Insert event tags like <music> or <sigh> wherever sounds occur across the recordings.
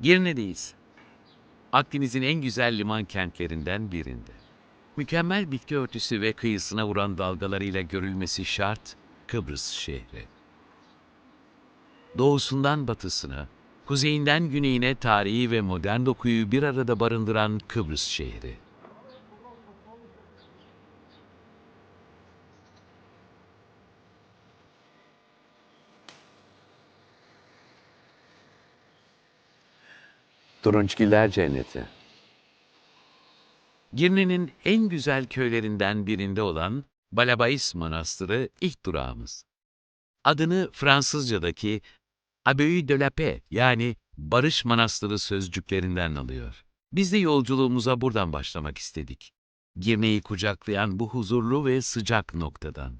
Girne'deyiz. Akdeniz'in en güzel liman kentlerinden birinde. Mükemmel bitki örtüsü ve kıyısına vuran dalgalarıyla görülmesi şart Kıbrıs şehri. Doğusundan batısına, kuzeyinden güneyine tarihi ve modern dokuyu bir arada barındıran Kıbrıs şehri. Turunçgiller Cenneti. Girne'nin en güzel köylerinden birinde olan Balabais Manastırı ilk durağımız. Adını Fransızcadaki Abbey de la Paix yani Barış Manastırı sözcüklerinden alıyor. Biz de yolculuğumuza buradan başlamak istedik. Girne'yi kucaklayan bu huzurlu ve sıcak noktadan.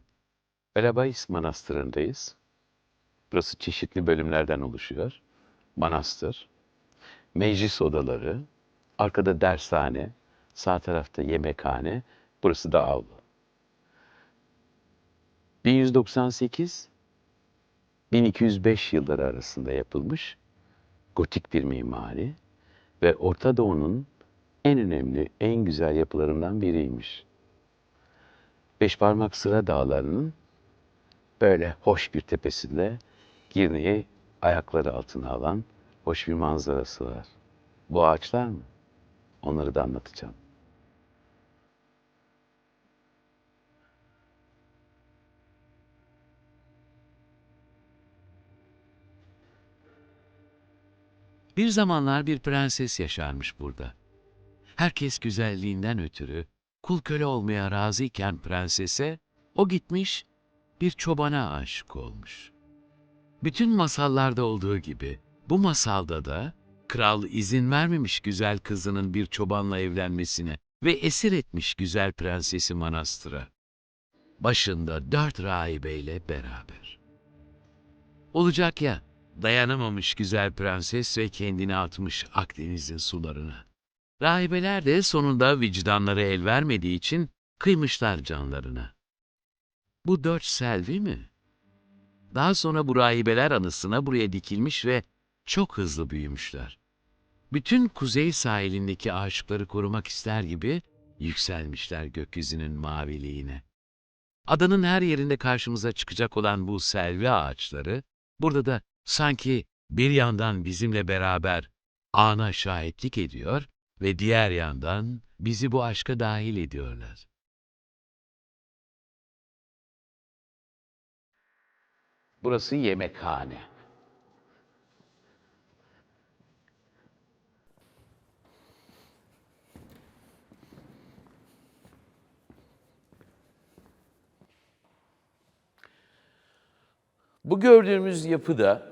Belabais Manastırı'ndayız. Burası çeşitli bölümlerden oluşuyor. Manastır, meclis odaları, arkada dershane, sağ tarafta yemekhane, burası da avlu. 1198 1205 yılları arasında yapılmış gotik bir mimari ve Orta Doğu'nun en önemli, en güzel yapılarından biriymiş. Beşparmak Sıra Dağları'nın böyle hoş bir tepesinde Girne'yi ayakları altına alan hoş bir manzarası var. Bu ağaçlar mı? Onları da anlatacağım. Bir zamanlar bir prenses yaşarmış burada. Herkes güzelliğinden ötürü kul köle olmaya razıyken prensese, o gitmiş bir çobana aşık olmuş. Bütün masallarda olduğu gibi bu masalda da kral izin vermemiş güzel kızının bir çobanla evlenmesine ve esir etmiş güzel prensesi manastıra. Başında dört rahibeyle beraber. Olacak ya, dayanamamış güzel prenses ve kendini atmış Akdeniz'in sularına. Rahibeler de sonunda vicdanları el vermediği için kıymışlar canlarına. Bu dört selvi mi? Daha sonra bu rahibeler anısına buraya dikilmiş ve çok hızlı büyümüşler. Bütün kuzey sahilindeki aşıkları korumak ister gibi yükselmişler gökyüzünün maviliğine. Adanın her yerinde karşımıza çıkacak olan bu selvi ağaçları, burada da sanki bir yandan bizimle beraber ana şahitlik ediyor ve diğer yandan bizi bu aşka dahil ediyorlar. Burası yemekhane. Bu gördüğümüz yapıda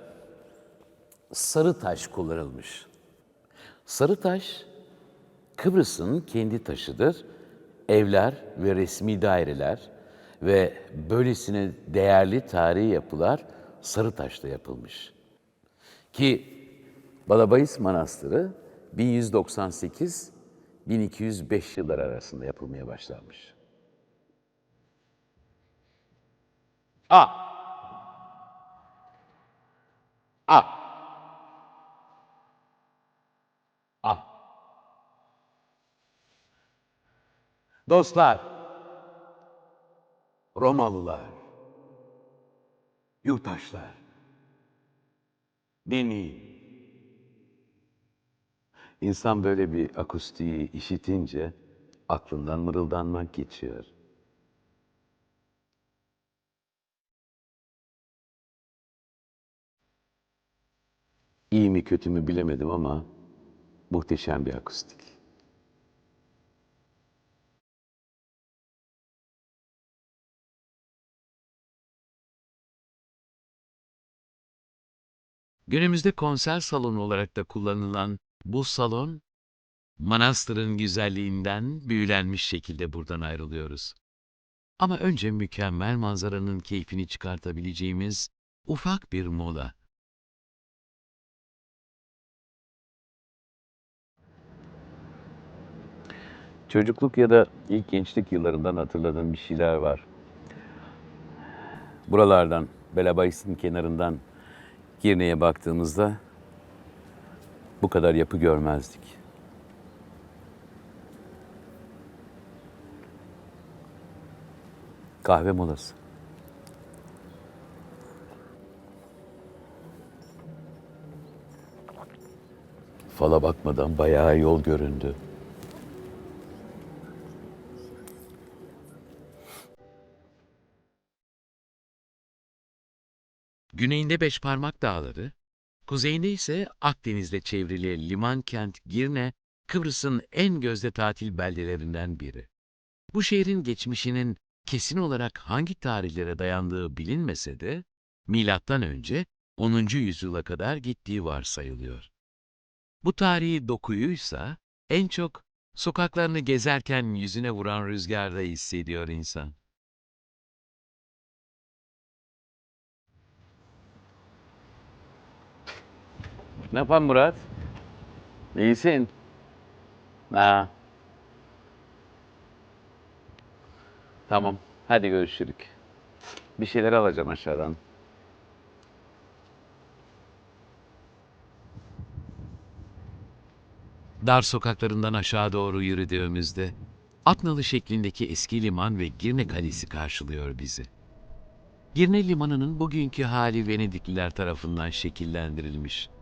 sarı taş kullanılmış. Sarı taş Kıbrıs'ın kendi taşıdır. Evler ve resmi daireler ve böylesine değerli tarihi yapılar sarı taşla yapılmış. Ki Balabais Manastırı 1198-1205 yıllar arasında yapılmaya başlanmış. A. A. A. Dostlar, Romalılar, yurttaşlar, dinleyin. İnsan böyle bir akustiği işitince aklından mırıldanmak geçiyor. İyi mi kötü mü bilemedim ama muhteşem bir akustik. Günümüzde konser salonu olarak da kullanılan bu salon, manastırın güzelliğinden büyülenmiş şekilde buradan ayrılıyoruz. Ama önce mükemmel manzaranın keyfini çıkartabileceğimiz ufak bir mola. Çocukluk ya da ilk gençlik yıllarından hatırladığım bir şeyler var. Buralardan, Belabais'in kenarından Girne'ye baktığımızda bu kadar yapı görmezdik. Kahve molası. Fala bakmadan bayağı yol göründü. Güneyinde Beşparmak Dağları, kuzeyinde ise Akdeniz'le çevrili liman kent Girne, Kıbrıs'ın en gözde tatil beldelerinden biri. Bu şehrin geçmişinin kesin olarak hangi tarihlere dayandığı bilinmese de, milattan önce 10. yüzyıla kadar gittiği varsayılıyor. Bu tarihi dokuyuysa en çok sokaklarını gezerken yüzüne vuran rüzgarda hissediyor insan. Ne yapan Murat? İyisin. Ha. Tamam. Hadi görüşürük. Bir şeyler alacağım aşağıdan. Dar sokaklarından aşağı doğru yürüdüğümüzde Atnalı şeklindeki eski liman ve Girne Kalesi karşılıyor bizi. Girne Limanı'nın bugünkü hali Venedikliler tarafından şekillendirilmiş.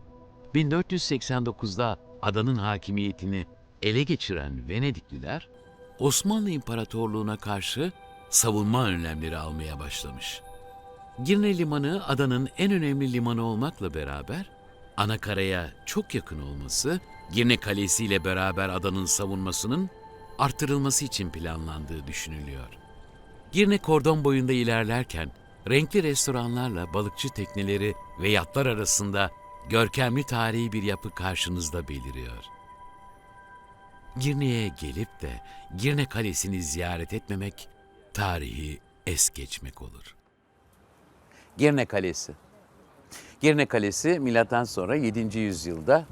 1489'da adanın hakimiyetini ele geçiren Venedikliler, Osmanlı İmparatorluğu'na karşı savunma önlemleri almaya başlamış. Girne Limanı adanın en önemli limanı olmakla beraber ana karaya çok yakın olması, Girne Kalesi ile beraber adanın savunmasının artırılması için planlandığı düşünülüyor. Girne kordon boyunda ilerlerken renkli restoranlarla balıkçı tekneleri ve yatlar arasında görkemli tarihi bir yapı karşınızda beliriyor. Girne'ye gelip de Girne Kalesi'ni ziyaret etmemek tarihi es geçmek olur. Girne Kalesi. Girne Kalesi milattan sonra 7. yüzyılda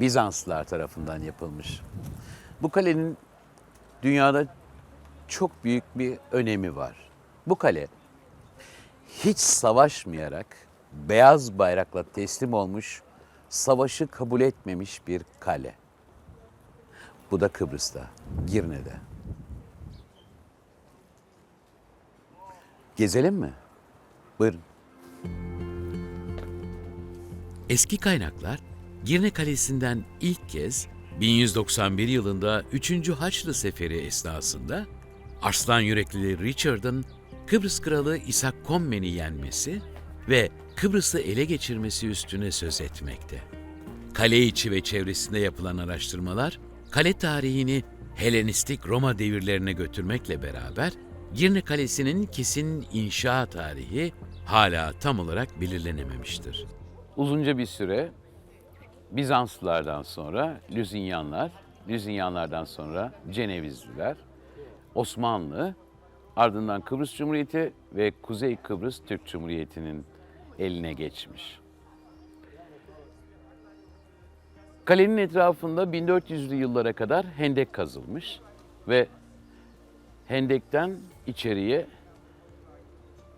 Bizanslılar tarafından yapılmış. Bu kalenin dünyada çok büyük bir önemi var. Bu kale hiç savaşmayarak beyaz bayrakla teslim olmuş, savaşı kabul etmemiş bir kale. Bu da Kıbrıs'ta, Girne'de. Gezelim mi? Buyurun. Eski kaynaklar Girne Kalesi'nden ilk kez 1191 yılında 3. Haçlı Seferi esnasında Arslan yürekli Richard'ın Kıbrıs Kralı İshak Kommen'i yenmesi ve Kıbrıs'ı ele geçirmesi üstüne söz etmekte. Kale içi ve çevresinde yapılan araştırmalar, kale tarihini Helenistik Roma devirlerine götürmekle beraber Girne Kalesi'nin kesin inşa tarihi hala tam olarak belirlenememiştir. Uzunca bir süre Bizanslılardan sonra Lüzinyanlar, Lüzinyanlardan sonra Cenevizliler, Osmanlı, ardından Kıbrıs Cumhuriyeti ve Kuzey Kıbrıs Türk Cumhuriyeti'nin eline geçmiş. Kalenin etrafında 1400'lü yıllara kadar hendek kazılmış ve hendekten içeriye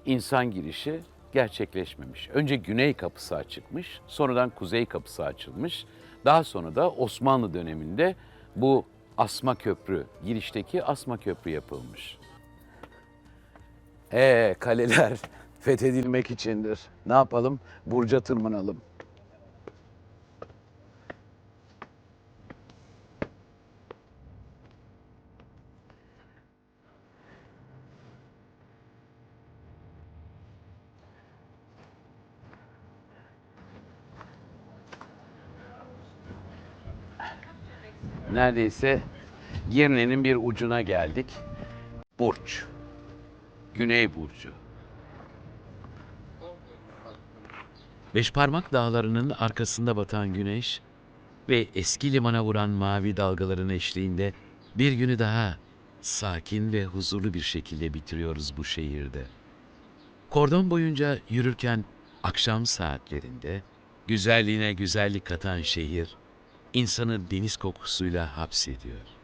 insan girişi gerçekleşmemiş. Önce güney kapısı açıkmış, sonradan kuzey kapısı açılmış. Daha sonra da Osmanlı döneminde bu asma köprü, girişteki asma köprü yapılmış. Ee, kaleler <laughs> fethedilmek içindir. Ne yapalım? Burca tırmanalım. Neredeyse Girne'nin bir ucuna geldik. Burç. Güney Burcu. Beşparmak dağlarının arkasında batan güneş ve eski limana vuran mavi dalgaların eşliğinde bir günü daha sakin ve huzurlu bir şekilde bitiriyoruz bu şehirde. Kordon boyunca yürürken akşam saatlerinde güzelliğine güzellik katan şehir insanı deniz kokusuyla hapsediyor.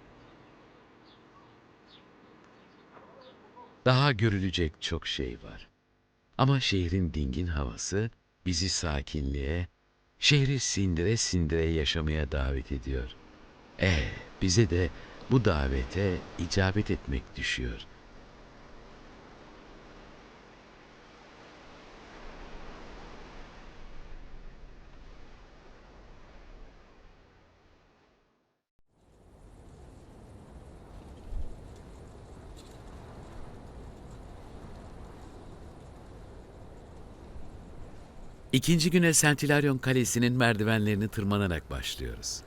Daha görülecek çok şey var. Ama şehrin dingin havası bizi sakinliğe, şehri sindire sindire yaşamaya davet ediyor. E bize de bu davete icabet etmek düşüyor. İkinci güne Saint Hilarion Kalesi'nin merdivenlerini tırmanarak başlıyoruz.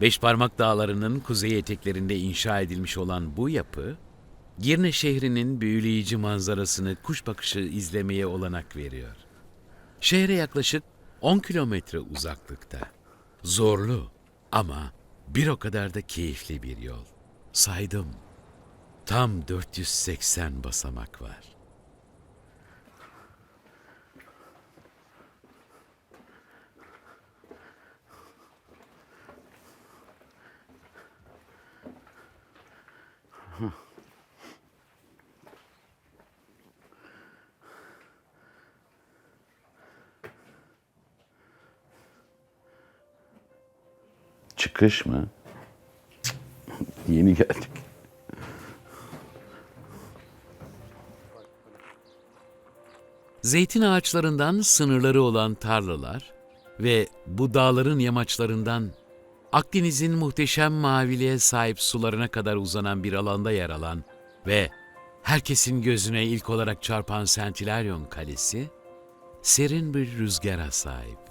Beşparmak Dağları'nın kuzey eteklerinde inşa edilmiş olan bu yapı, Girne şehrinin büyüleyici manzarasını kuş bakışı izlemeye olanak veriyor. Şehre yaklaşık 10 kilometre uzaklıkta. Zorlu ama bir o kadar da keyifli bir yol. Saydım. Tam 480 basamak var. Çıkış mı? Yeni geldik. Zeytin ağaçlarından sınırları olan tarlalar ve bu dağların yamaçlarından Akdeniz'in muhteşem maviliğe sahip sularına kadar uzanan bir alanda yer alan ve herkesin gözüne ilk olarak çarpan Hilarion Kalesi, serin bir rüzgara sahip.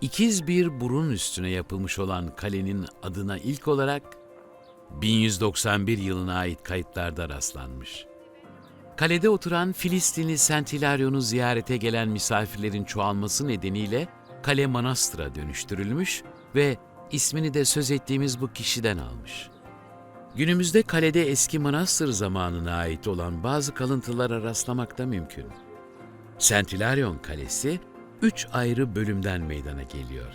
İkiz bir burun üstüne yapılmış olan kalenin adına ilk olarak 1191 yılına ait kayıtlarda rastlanmış. Kalede oturan Filistinli Saint Hilarion'u ziyarete gelen misafirlerin çoğalması nedeniyle kale manastıra dönüştürülmüş ve ismini de söz ettiğimiz bu kişiden almış. Günümüzde kalede eski manastır zamanına ait olan bazı kalıntılara rastlamak da mümkün. Saint Hilarion Kalesi üç ayrı bölümden meydana geliyor.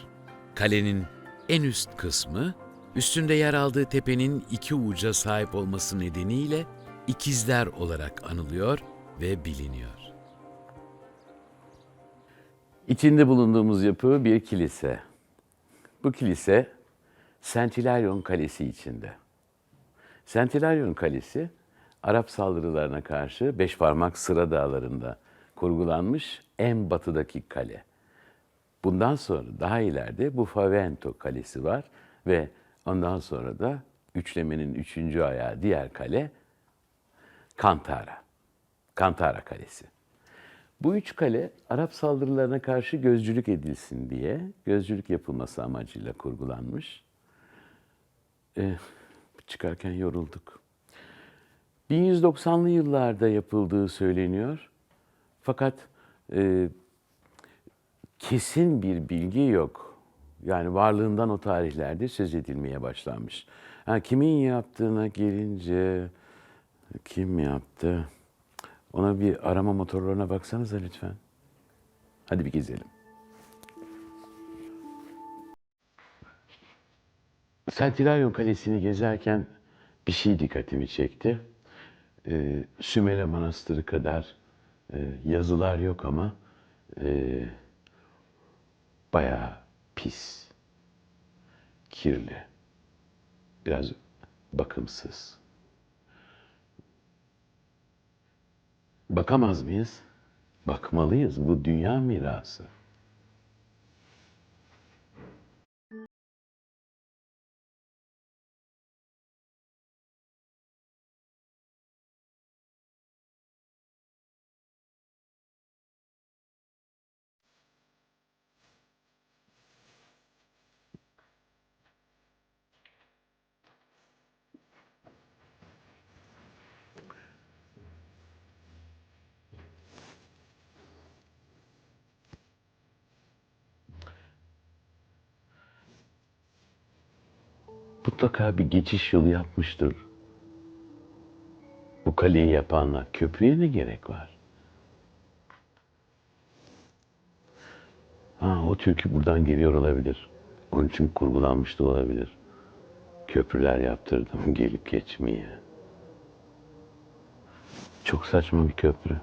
Kalenin en üst kısmı, üstünde yer aldığı tepenin iki uca sahip olması nedeniyle ikizler olarak anılıyor ve biliniyor. İçinde bulunduğumuz yapı bir kilise. Bu kilise Hilarion Kalesi içinde. Hilarion Kalesi, Arap saldırılarına karşı Beşparmak Sıra Dağları'nda kurgulanmış en batıdaki kale. Bundan sonra daha ileride bu Favento Kalesi var ve ondan sonra da üçlemenin üçüncü ayağı diğer kale Kantara. Kantara Kalesi. Bu üç kale Arap saldırılarına karşı gözcülük edilsin diye gözcülük yapılması amacıyla kurgulanmış. Ee, çıkarken yorulduk. 1190'lı yıllarda yapıldığı söyleniyor. Fakat e, kesin bir bilgi yok. Yani varlığından o tarihlerde söz edilmeye başlanmış. Ha, kimin yaptığına gelince kim yaptı? Ona bir arama motorlarına baksanıza lütfen. Hadi bir gezelim. Saint Hilarion Kalesi'ni gezerken bir şey dikkatimi çekti. Ee, Sümele Manastırı kadar yazılar yok ama e, bayağı pis, kirli, biraz bakımsız. Bakamaz mıyız? Bakmalıyız. Bu dünya mirası. Mutlaka bir geçiş yolu yapmıştır. Bu kaleyi yapanlar. Köprüye ne gerek var? Ha, o türkü buradan geliyor olabilir. Onun için kurgulanmış da olabilir. Köprüler yaptırdım gelip geçmeye. Çok saçma bir köprü.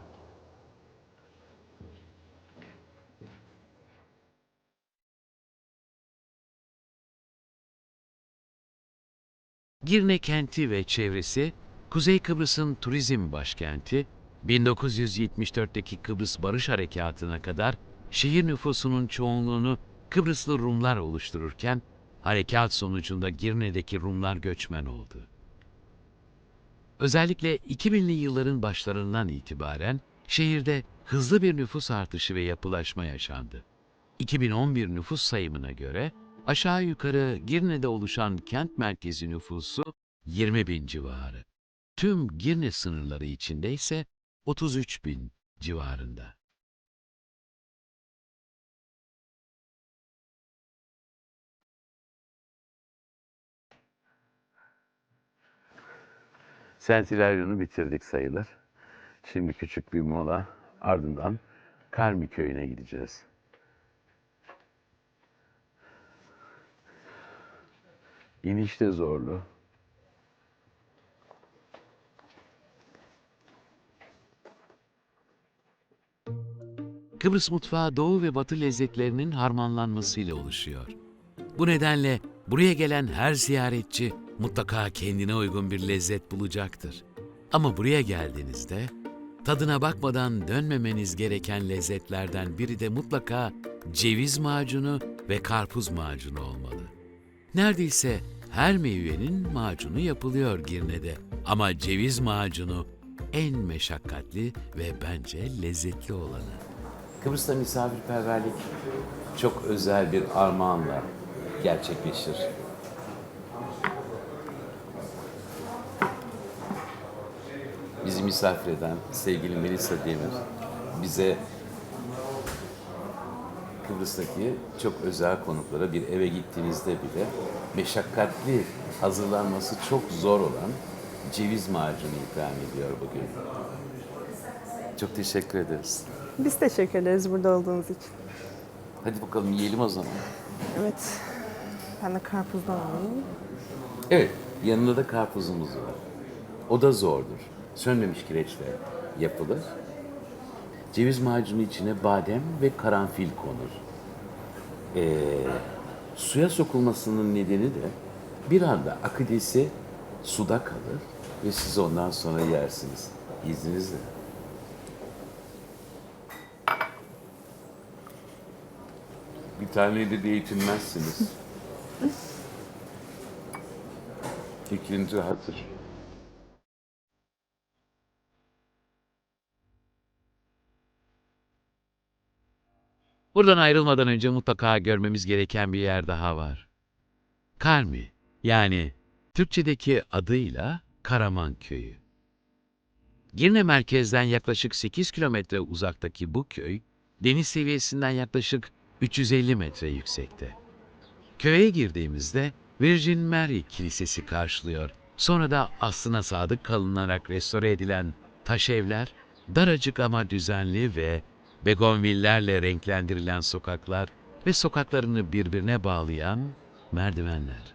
Girne kenti ve çevresi, Kuzey Kıbrıs'ın turizm başkenti, 1974'teki Kıbrıs Barış Harekatı'na kadar şehir nüfusunun çoğunluğunu Kıbrıslı Rumlar oluştururken, harekat sonucunda Girne'deki Rumlar göçmen oldu. Özellikle 2000'li yılların başlarından itibaren şehirde hızlı bir nüfus artışı ve yapılaşma yaşandı. 2011 nüfus sayımına göre aşağı yukarı Girne'de oluşan kent merkezi nüfusu 20 bin civarı. Tüm Girne sınırları içinde ise 33 bin civarında. Sentilaryon'u bitirdik sayılır. Şimdi küçük bir mola ardından Karmi köyüne gideceğiz. İniş de zorlu. Kıbrıs mutfağı doğu ve batı lezzetlerinin harmanlanmasıyla oluşuyor. Bu nedenle buraya gelen her ziyaretçi mutlaka kendine uygun bir lezzet bulacaktır. Ama buraya geldiğinizde tadına bakmadan dönmemeniz gereken lezzetlerden biri de mutlaka ceviz macunu ve karpuz macunu olmalı. Neredeyse her meyvenin macunu yapılıyor Girne'de ama ceviz macunu en meşakkatli ve bence lezzetli olanı. Kıbrıs'ta misafirperverlik çok özel bir armağanla gerçekleşir. Bizi misafir eden sevgili Melisa Demir bize Kıbrıs'taki çok özel konuklara bir eve gittiğinizde bile meşakkatli hazırlanması çok zor olan ceviz macunu ikram ediyor bugün. Çok teşekkür ederiz. Biz teşekkür ederiz burada olduğunuz için. Hadi bakalım yiyelim o zaman. Evet. Ben de karpuzdan alayım. Evet, yanında da karpuzumuz var. O da zordur. Sönmemiş kireçle yapılır. Ceviz macunu içine badem ve karanfil konur. Ee, suya sokulmasının nedeni de bir anda akidesi suda kalır ve siz ondan sonra yersiniz. İzninizle. Bir taneyle de yetinmezsiniz. <laughs> İkinci hazır. Buradan ayrılmadan önce mutlaka görmemiz gereken bir yer daha var. Karmi, yani Türkçedeki adıyla Karaman Köyü. Girne merkezden yaklaşık 8 kilometre uzaktaki bu köy, deniz seviyesinden yaklaşık 350 metre yüksekte. Köye girdiğimizde Virgin Mary Kilisesi karşılıyor. Sonra da aslına sadık kalınarak restore edilen taş evler, daracık ama düzenli ve begonvillerle renklendirilen sokaklar ve sokaklarını birbirine bağlayan merdivenler.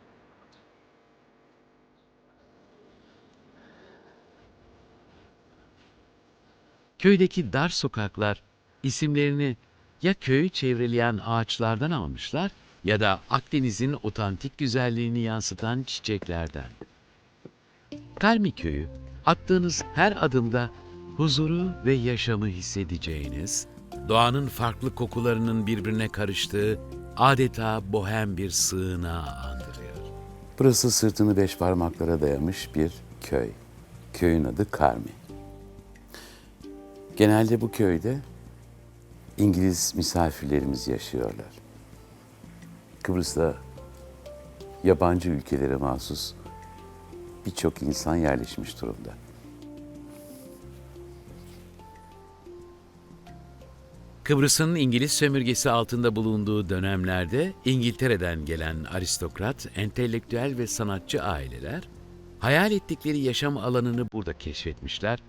Köydeki dar sokaklar isimlerini ya köyü çevreleyen ağaçlardan almışlar ya da Akdeniz'in otantik güzelliğini yansıtan çiçeklerden. Kalmi köyü attığınız her adımda huzuru ve yaşamı hissedeceğiniz, doğanın farklı kokularının birbirine karıştığı adeta bohem bir sığınağı andırıyor. Burası sırtını beş parmaklara dayamış bir köy. Köyün adı Karmi. Genelde bu köyde İngiliz misafirlerimiz yaşıyorlar. Kıbrıs'ta yabancı ülkelere mahsus birçok insan yerleşmiş durumda. Kıbrıs'ın İngiliz sömürgesi altında bulunduğu dönemlerde İngiltere'den gelen aristokrat, entelektüel ve sanatçı aileler hayal ettikleri yaşam alanını burada keşfetmişler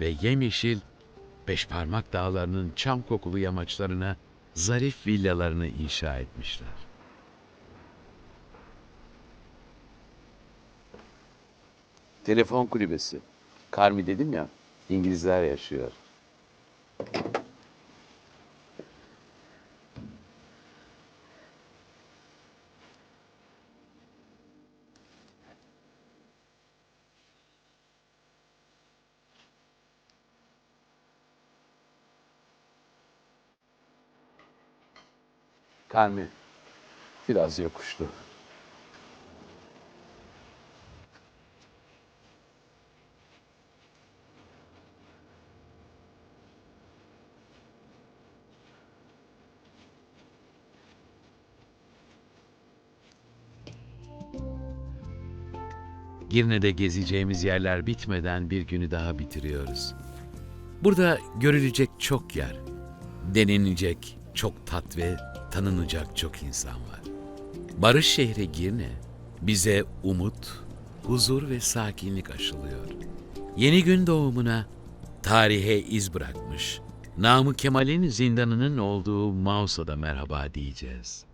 ve yemyeşil Beşparmak Dağları'nın çam kokulu yamaçlarına zarif villalarını inşa etmişler. Telefon kulübesi. Karmi dedim ya, İngilizler yaşıyor. Karmi biraz yokuşlu. Girne'de gezeceğimiz yerler bitmeden bir günü daha bitiriyoruz. Burada görülecek çok yer, denilecek çok tat ve tanınacak çok insan var. Barış şehri Girne bize umut, huzur ve sakinlik aşılıyor. Yeni gün doğumuna tarihe iz bırakmış, Namık Kemal'in zindanının olduğu Mausa'da merhaba diyeceğiz.